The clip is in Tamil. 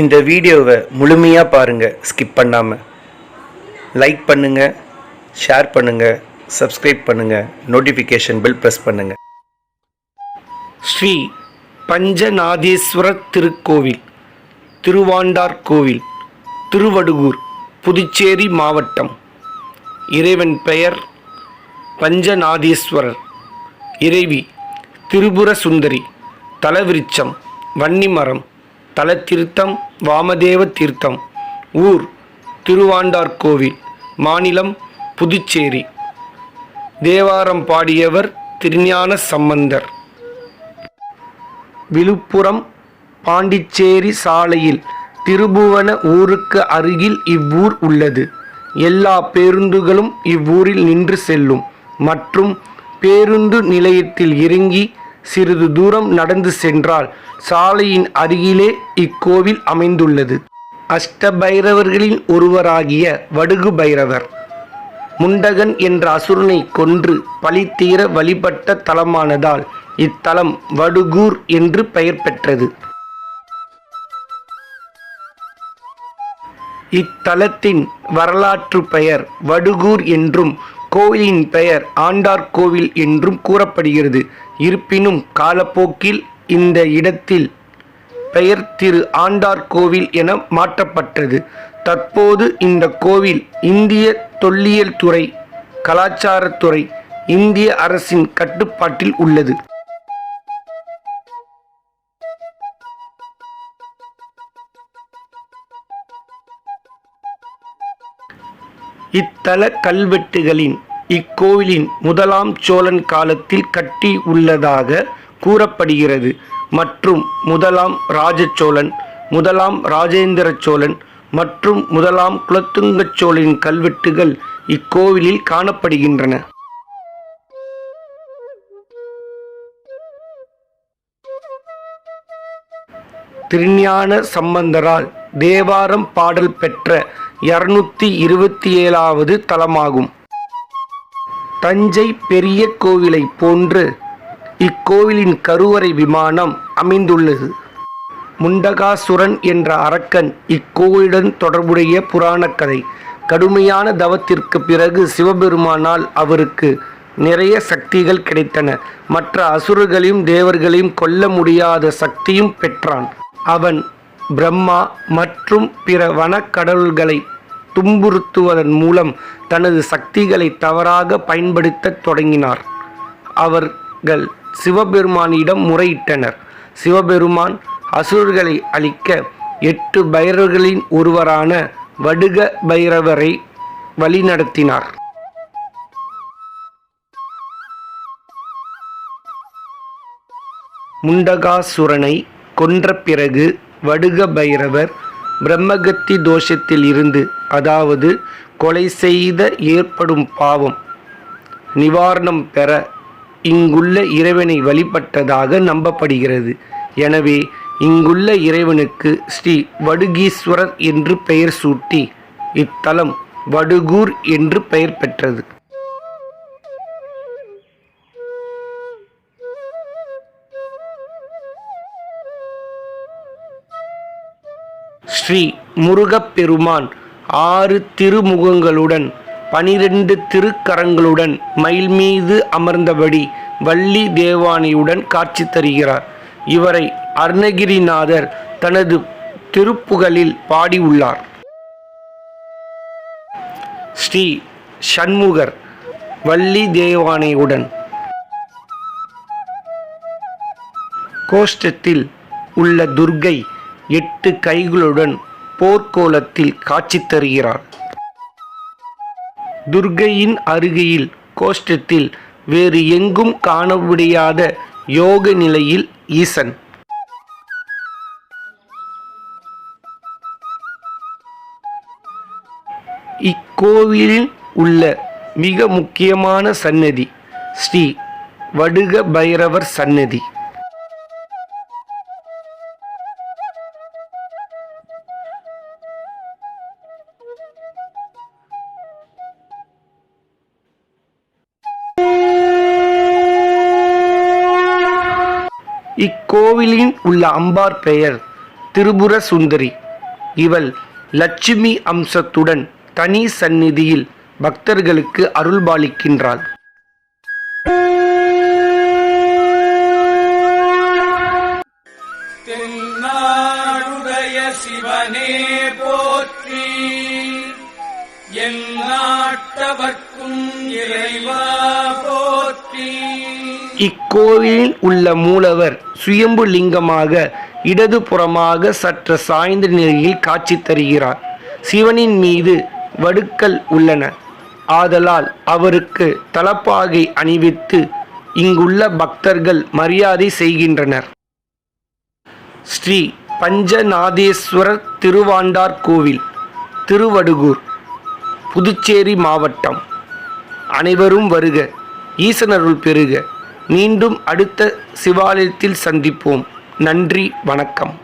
இந்த வீடியோவை முழுமையாக பாருங்கள் ஸ்கிப் பண்ணாமல் லைக் பண்ணுங்கள் ஷேர் பண்ணுங்கள் சப்ஸ்கிரைப் பண்ணுங்கள் நோட்டிஃபிகேஷன் பில் ப்ரெஸ் பண்ணுங்கள் ஸ்ரீ பஞ்சநாதேஸ்வரர் திருக்கோவில் திருவாண்டார் கோவில் திருவடுகூர் புதுச்சேரி மாவட்டம். இறைவன் பெயர் பஞ்சநாதீஸ்வரர். இறைவி திரிபுர சுந்தரி தலவிருச்சம் வன்னிமரம் தலத்தீர்த்தம் வாமதேவ தீர்த்தம். ஊர் திருவாண்டார் கோவில். மாநிலம் புதுச்சேரி. தேவாரம் பாடியவர் திருஞான சம்பந்தர். விழுப்புரம் பாண்டிச்சேரி சாலையில் திருபுவன ஊருக்கு அருகில் இவ்வூர் உள்ளது. எல்லா பேருந்துகளும் இவ்வூரில் நின்று செல்லும் மற்றும் பேருந்து நிலையத்தில் இறங்கி சிறிது தூரம் நடந்து சென்றால் சாலையின் அருகிலே இக்கோவில் அமைந்துள்ளது. அஷ்டபைரவர்களின் ஒருவராகிய வடுகு பைரவர் முண்டகன் என்ற அசுரனை கொன்று பழித்தீர வழிபட்ட தலமானதால் இத்தலம் வடுகூர் என்று பெயர் பெற்றது. இத்தலத்தின் வரலாற்று பெயர் வடுகூர் என்றும் கோவிலின் பெயர் ஆண்டார் கோவில் என்றும் கூறப்படுகிறது. இருப்பினும் காலப்போக்கில் இந்த இடத்தில் பெயர் திரு ஆண்டார் கோவில் என மாற்றப்பட்டது. தற்போது இந்த கோவில் இந்திய தொல்லியல் துறை கலாச்சாரத்துறை இந்திய அரசின் கட்டுப்பாட்டில் உள்ளது. இத்தல கல்வெட்டுகளின் இக்கோவிலின் முதலாம் சோழன் காலத்தில் கட்டி உள்ளதாக கூறப்படுகிறது. மற்றும் முதலாம் ராஜசோழன் முதலாம் ராஜேந்திர சோழன் மற்றும் முதலாம் குலத்துங்க சோழனின் கல்வெட்டுகள் இக்கோவிலில் காணப்படுகின்றன. திருஞான சம்பந்தரால் தேவாரம் பாடல் பெற்ற இருநூத்தி இருபத்தி ஏழாவது தலமாகும். தஞ்சை பெரிய கோவிலை போன்று இக்கோவிலின் கருவறை விமானம் அமைந்துள்ளது. முண்டகாசுரன் என்ற அரக்கன் இக்கோவிலுடன் தொடர்புடைய புராணக்கதை. கடுமையான தவத்திற்கு பிறகு சிவபெருமானால் அவருக்கு நிறைய சக்திகள் கிடைத்தன. மற்ற அசுரர்களையும் தேவர்களையும் கொல்ல முடியாத சக்தியும் பெற்றான். அவன் பிரம்மா மற்றும் பிற வனக்கடவுள்களை துன்புறுத்துவதன் மூலம் தனது சக்திகளை தவறாக பயன்படுத்தத் தொடங்கினார். அவர்கள் சிவபெருமானிடம் முறையிட்டனர். சிவபெருமான் அசுரர்களை அழிக்க எட்டு பைரவர்களின் ஒருவரான வடுக பைரவரை வழிநடத்தினார். முண்டகாசுரனை கொன்ற பிறகு வடுக பைரவர் பிரம்மகத்தி தோஷத்தில் இருந்து அதாவது கொலை செய்த ஏற்படும் பாவம் நிவாரணம் பெற இங்குள்ள இறைவனை வழிபட்டதாக நம்பப்படுகிறது. எனவே இங்குள்ள இறைவனுக்கு ஸ்ரீ வடுகீஸ்வரர் என்று பெயர் சூட்டி இத்தலம் வடுகூர் என்று பெயர் பெற்றது. ஸ்ரீ முருகப்பெருமான் ஆறு திருமுகங்களுடன் பனிரெண்டு திருக்கரங்களுடன் மயில் மீது அமர்ந்தபடி வள்ளி தேவானையுடன் காட்சி தருகிறார். இவரை அருணகிரிநாதர் தனது திருப்புகழில் பாடியுள்ளார். ஸ்ரீ சண்முகர் வள்ளி தேவானையுடன் கோஷ்டத்தில் உள்ள துர்கை எட்டு கைகளுடன் போர்க்கோலத்தில் காட்சி தருகிறார். துர்கையின் அருகையில் கோஷ்டத்தில் வேறு எங்கும் காண முடியாத யோக நிலையில் ஈசன். இக்கோவிலில் உள்ள மிக முக்கியமான சன்னதி ஸ்ரீ வடுக பைரவர் சன்னதி. இக்கோவிலின் உள்ள அம்பார் பெயர் திரிபுர சுந்தரி இவள் லட்சுமி அம்சத்துடன் தனி சந்நிதியில் பக்தர்களுக்கு அருள்பாலிக்கின்றாள். தென்னாடுடைய சிவனே போற்றி நாட்டவர்க்கும் இறைவா இக்கோவிலில் உள்ள மூலவர் சுயம்பு லிங்கமாக இடதுபுறமாக சற்று சாய்ந்த நிலையில் காட்சி தருகிறார். சிவனின் மீது வடுக்கள் உள்ளன. ஆதலால் அவருக்கு தலப்பாகை அணிவித்து இங்குள்ள பக்தர்கள் மரியாதை செய்கின்றனர். ஸ்ரீ பஞ்சநாதேஸ்வரர் திருவாண்டார் கோவில் திருவடுகூர் புதுச்சேரி மாவட்டம். அனைவரும் வருக ஈசனருள் பெறுக மீண்டும் அடுத்த சிவாலயத்தில் சந்திப்போம். நன்றி வணக்கம்.